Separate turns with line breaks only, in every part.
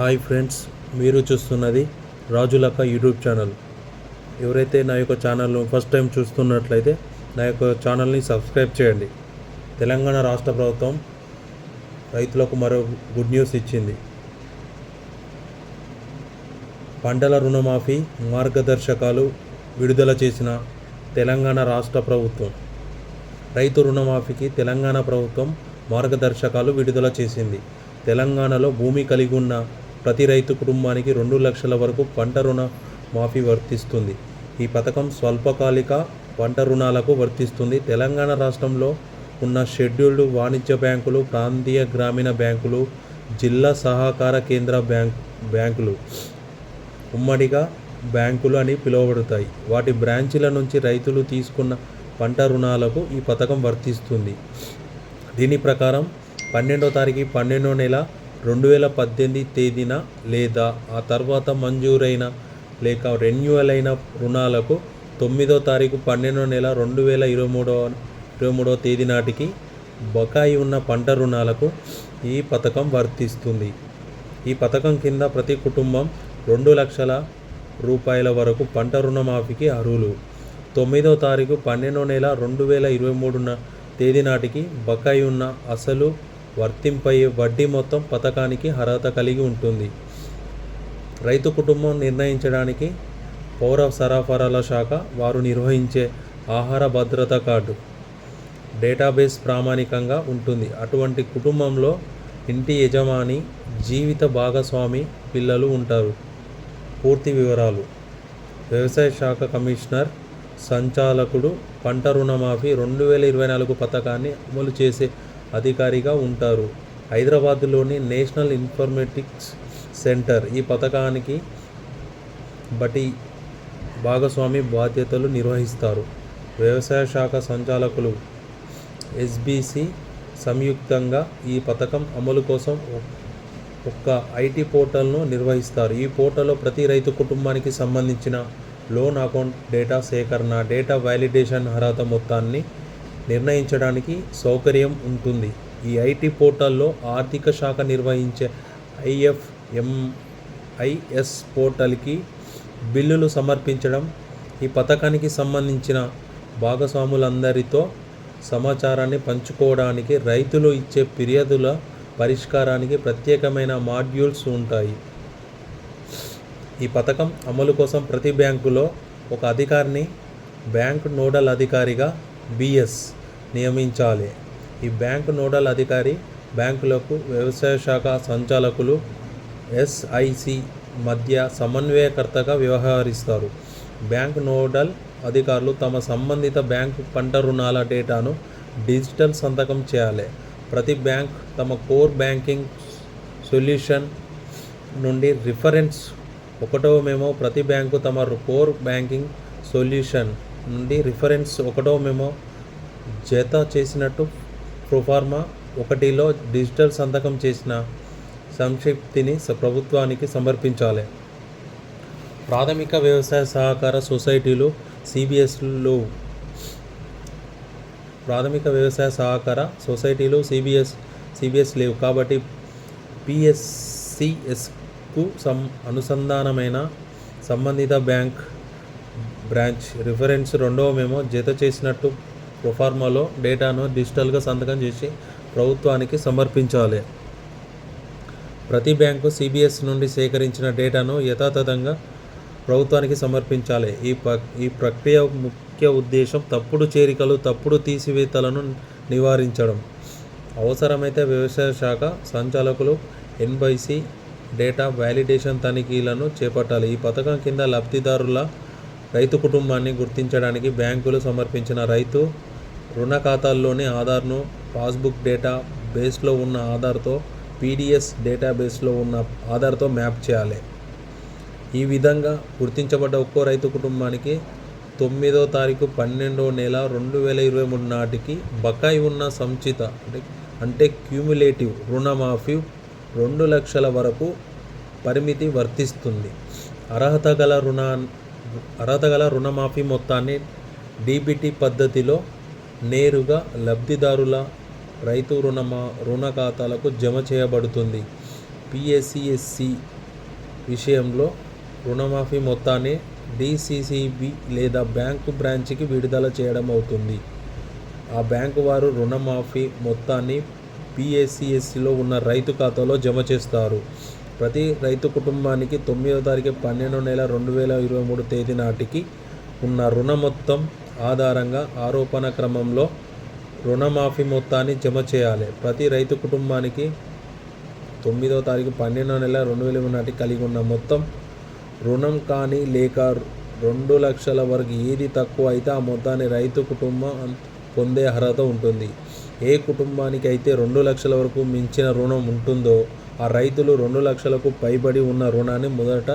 Hi friends మీరు చూస్తున్నది రాజులక్క YouTube channel. ఎవరైతే నా యొక్క ఛానల్ను ఫస్ట్ టైం చూస్తున్నట్లయితే నా యొక్క ఛానల్ని సబ్స్క్రైబ్ చేయండి. తెలంగాణ రాష్ట్ర ప్రభుత్వం రైతులకు మరో గుడ్ న్యూస్ ఇచ్చింది. పంటల రుణమాఫీ మార్గదర్శకాలు విడుదల చేసిన తెలంగాణ రాష్ట్ర ప్రభుత్వం. రైతు రుణమాఫీకి తెలంగాణ ప్రభుత్వం మార్గదర్శకాలు విడుదల చేసింది. తెలంగాణలో భూమి కలిగి ఉన్న ప్రతి రైతు కుటుంబానికి రెండు లక్షల వరకు పంట రుణ మాఫీ వర్తిస్తుంది. ఈ పథకం స్వల్పకాలిక పంట రుణాలకు వర్తిస్తుంది. తెలంగాణ రాష్ట్రంలో ఉన్న షెడ్యూల్డ్ వాణిజ్య బ్యాంకులు ప్రాంతీయ గ్రామీణ బ్యాంకులు జిల్లా సహకార కేంద్ర బ్యాంక్ బ్యాంకులు ఉమ్మడిగా బ్యాంకులు అని పిలువబడతాయి. వాటి బ్రాంచీల నుంచి రైతులు తీసుకున్న పంట రుణాలకు ఈ పథకం వర్తిస్తుంది. దీని ప్రకారం పన్నెండో తారీఖు పన్నెండో నెల రెండు వేల పద్దెనిమిది తేదీన లేదా ఆ తర్వాత మంజూరైన లేక రెన్యువల్ అయిన రుణాలకు తొమ్మిదో తారీఖు పన్నెండో నెల రెండు వేల ఇరవై మూడో ఇరవై మూడవ తేదీ నాటికి బకాయి ఉన్న పంట రుణాలకు ఈ పథకం వర్తిస్తుంది. ఈ పథకం కింద ప్రతి కుటుంబం రెండు లక్షల రూపాయల వరకు పంట రుణమాఫీకి అర్హులు. తొమ్మిదో తారీఖు పన్నెండో నెల రెండు వేల ఇరవై మూడున తేదీ నాటికి బకాయి ఉన్న అసలు వర్తింపయ్యే వడ్డీ మొత్తం పథకానికి అర్హత కలిగి ఉంటుంది. రైతు కుటుంబం నిర్ణయించడానికి పౌర సరఫరాల శాఖ వారు నిర్వహించే ఆహార భద్రత కార్డు డేటాబేస్ ప్రామాణికంగా ఉంటుంది. అటువంటి కుటుంబంలో ఇంటి యజమాని జీవిత భాగస్వామి పిల్లలు ఉంటారు. పూర్తి వివరాలు. వ్యవసాయ శాఖ కమిషనర్ సంచాలకుడు పంట రుణమాఫీ రెండు వేల ఇరవై నాలుగు పథకాన్ని అమలు చేసే అధికారిగా ఉంటారు. హైదరాబాద్లోని నేషనల్ ఇన్ఫర్మేటిక్స్ సెంటర్ ఈ పథకానికి బట్టి భాగస్వామి బాధ్యతలు నిర్వహిస్తారు. వ్యవసాయ శాఖ సంచాలకులు ఎస్బీసీ సంయుక్తంగా ఈ పథకం అమలు కోసం ఒక్క ఐటీ పోర్టల్ను నిర్వహిస్తారు. ఈ పోర్టల్లో ప్రతి రైతు కుటుంబానికి సంబంధించిన లోన్ అకౌంట్ డేటా సేకరణ డేటా వ్యాలిడేషన్ అర్హత మొత్తాన్ని నిర్ణయించడానికి సౌకర్యం ఉంటుంది. ఈ ఐటీ పోర్టల్లో ఆర్థిక శాఖ నిర్వహించే ఐఎఫ్ఎంఐఎస్ పోర్టల్కి బిల్లులు సమర్పించడం ఈ పథకానికి సంబంధించిన భాగస్వాములందరితో సమాచారాన్ని పంచుకోవడానికి రైతులు ఇచ్చే ఫిర్యాదుల పరిష్కారానికి ప్రత్యేకమైన మాడ్యూల్స్ ఉంటాయి. ఈ పథకం అమలు కోసం ప్రతి బ్యాంకులో ఒక అధికారిని బ్యాంక్ నోడల్ అధికారిగా బిఎస్ నియమించాలి. ఈ బ్యాంక్ నోడల్ అధికారి బ్యాంకులకు వ్యవసాయ శాఖ సంచాలకులు ఎస్ఐసి మధ్య సమన్వయకర్తగా వ్యవహరిస్తారు. బ్యాంక్ నోడల్ అధికారులు తమ సంబంధిత బ్యాంకు పంట రుణాల డేటాను డిజిటల్ సంతకం చేయాలి. ప్రతి బ్యాంక్ తమ కోర్ బ్యాంకింగ్ సొల్యూషన్ నుండి రిఫరెన్స్ ఒకటో మెమో ప్రతి బ్యాంకు తమ కోర్ బ్యాంకింగ్ సొల్యూషన్ నుండి రిఫరెన్స్ ఒకటో మెమో జత చేసినట్టు ప్రొఫార్మా ఒకటిలో డిజిటల్ సంతకం చేసిన సంక్షిప్తిని ప్రభుత్వానికి సమర్పించాలి. ప్రాథమిక వ్యవసాయ సహకార సొసైటీలు సిబిఎస్లు ప్రాథమిక వ్యవసాయ సహకార సొసైటీలు సిబిఎస్ సిబిఎస్ లేవు. కాబట్టి పిఎస్సిఎస్కు సం అనుసంధానమైన సంబంధిత బ్యాంక్ బ్రాంచ్ రిఫరెన్స్ రెండవ మేము జత చేసినట్టు ప్రొఫార్మాలో డేటాను డిజిటల్గా సంతకం చేసి ప్రభుత్వానికి సమర్పించాలి. ప్రతి బ్యాంకు సిబిఎస్ నుండి సేకరించిన డేటాను యథాతథంగా ప్రభుత్వానికి సమర్పించాలి. ఈ ప ఈ ప్రక్రియ ముఖ్య ఉద్దేశం తప్పుడు చేరికలు తప్పుడు తీసివేతలను నివారించడం. అవసరమైతే వ్యవసాయ శాఖ సంచాలకులు ఎన్బైసి డేటా వ్యాలిడేషన్ తనిఖీలను చేపట్టాలి. ఈ పథకం కింద లబ్ధిదారుల రైతు కుటుంబాన్ని గుర్తించడానికి బ్యాంకులు సమర్పించిన రైతు రుణ ఖాతాల్లోని ఆధార్ను పాస్బుక్ డేటా బేస్లో ఉన్న ఆధార్తో పీడిఎస్ డేటాబేస్లో ఉన్న ఆధార్తో మ్యాప్ చేయాలి. ఈ విధంగా గుర్తించబడ్డ ఒక్కో రైతు కుటుంబానికి తొమ్మిదో తారీఖు పన్నెండో నెల రెండు వేల ఇరవై మూడు నాటికి బకాయి ఉన్న సంచిత అంటే అంటే క్యూములేటివ్ రుణమాఫీ రెండు లక్షల వరకు పరిమితి వర్తిస్తుంది. అర్హత గల రుణ అర్హత గల రుణమాఫీ మొత్తాన్ని డీబీటీ పద్ధతిలో నేరుగా లబ్ధిదారుల రైతు రుణమా రుణ ఖాతాలకు జమ చేయబడుతుంది. పిఎస్సిఎస్సి విషయంలో రుణమాఫీ మొత్తాన్ని డిసిసిబి లేదా బ్యాంకు బ్రాంచ్కి విడుదల చేయడం అవుతుంది. ఆ బ్యాంకు వారు రుణమాఫీ మొత్తాన్ని పిఎస్సిఎస్సిలో ఉన్న రైతు ఖాతాలో జమ చేస్తారు. ప్రతి రైతు కుటుంబానికి తొమ్మిదో తారీఖు పన్నెండు నెల రెండు వేల ఇరవై మూడు తేదీ నాటికి ఉన్న రుణ మొత్తం ఆధారంగా ఆరోపణ క్రమంలో రుణమాఫీ మొత్తాన్ని జమ చేయాలి. ప్రతి రైతు కుటుంబానికి తొమ్మిదో తారీఖు పన్నెండో నెల రెండు వేల ఇరవై నాటికి కలిగి ఉన్న మొత్తం రుణం కానీ లేక రెండు లక్షల వరకు ఏది తక్కువ అయితే ఆ మొత్తాన్ని రైతు కుటుంబం పొందే అర్హత ఉంటుంది. ఏ కుటుంబానికి అయితే రెండు లక్షల వరకు మించిన రుణం ఉంటుందో ఆ రైతులు రెండు లక్షలకు పైబడి ఉన్న రుణాన్ని మొదట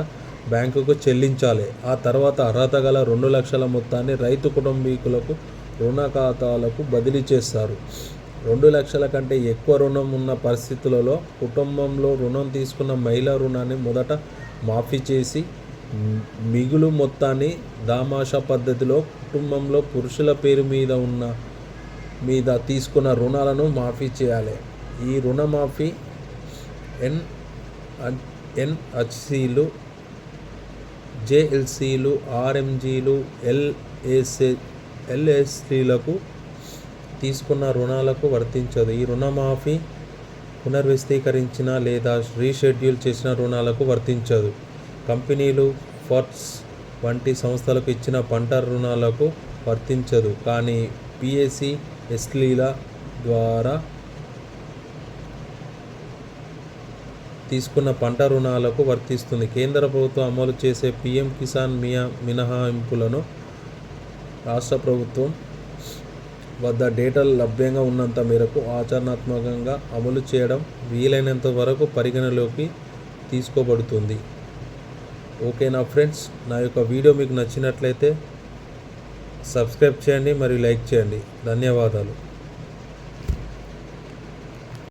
బ్యాంకుకు చెల్లించాలి. ఆ తర్వాత అర్హత గల రెండు లక్షల మొత్తాన్ని రైతు కుటుంబీకులకు రుణ ఖాతాలకు బదిలీ చేస్తారు. రెండు లక్షల కంటే ఎక్కువ రుణం ఉన్న పరిస్థితులలో కుటుంబంలో రుణం తీసుకున్న మహిళా రుణాన్ని మొదట మాఫీ చేసి మిగులు మొత్తాన్ని దామాషా పద్ధతిలో కుటుంబంలో పురుషుల పేరు మీద ఉన్న మీద తీసుకున్న రుణాలను మాఫీ చేయాలి. ఈ రుణమాఫీ ఎన్ ఎన్హెచ్సిలు జేఎల్సీలు ఆర్ఎంజీలు ఎల్ఏసీ ఎల్ఎస్టీలకు తీసుకున్న రుణాలకు వర్తించదు. ఈ రుణమాఫీ పునర్వ్యవస్థీకరించిన లేదా రీషెడ్యూల్ చేసిన రుణాలకు వర్తించదు. కంపెనీలు ఫర్ట్స్ వంటి సంస్థలకు ఇచ్చిన పంట రుణాలకు వర్తించదు. కానీ పిఎస్సి ఎస్లీల ద్వారా తీసుకున్న పంట రుణాలకు వర్తిస్తుంది. కేంద్ర ప్రభుత్వం అమలు చేసే పిఎం కిసాన్ మియా మినహాయింపులను రాష్ట్ర ప్రభుత్వం వద్ద డేటా లభ్యంగా ఉన్నంత మేరకు ఆచరణాత్మకంగా అమలు చేయడం వీలైనంత వరకు పరిగణలోకి తీసుకోబడుతుంది. ఓకేనా ఫ్రెండ్స్? నా యొక్క వీడియో మీకు నచ్చినట్లయితే సబ్స్క్రైబ్ చేయండి మరియు లైక్ చేయండి. ధన్యవాదాలు.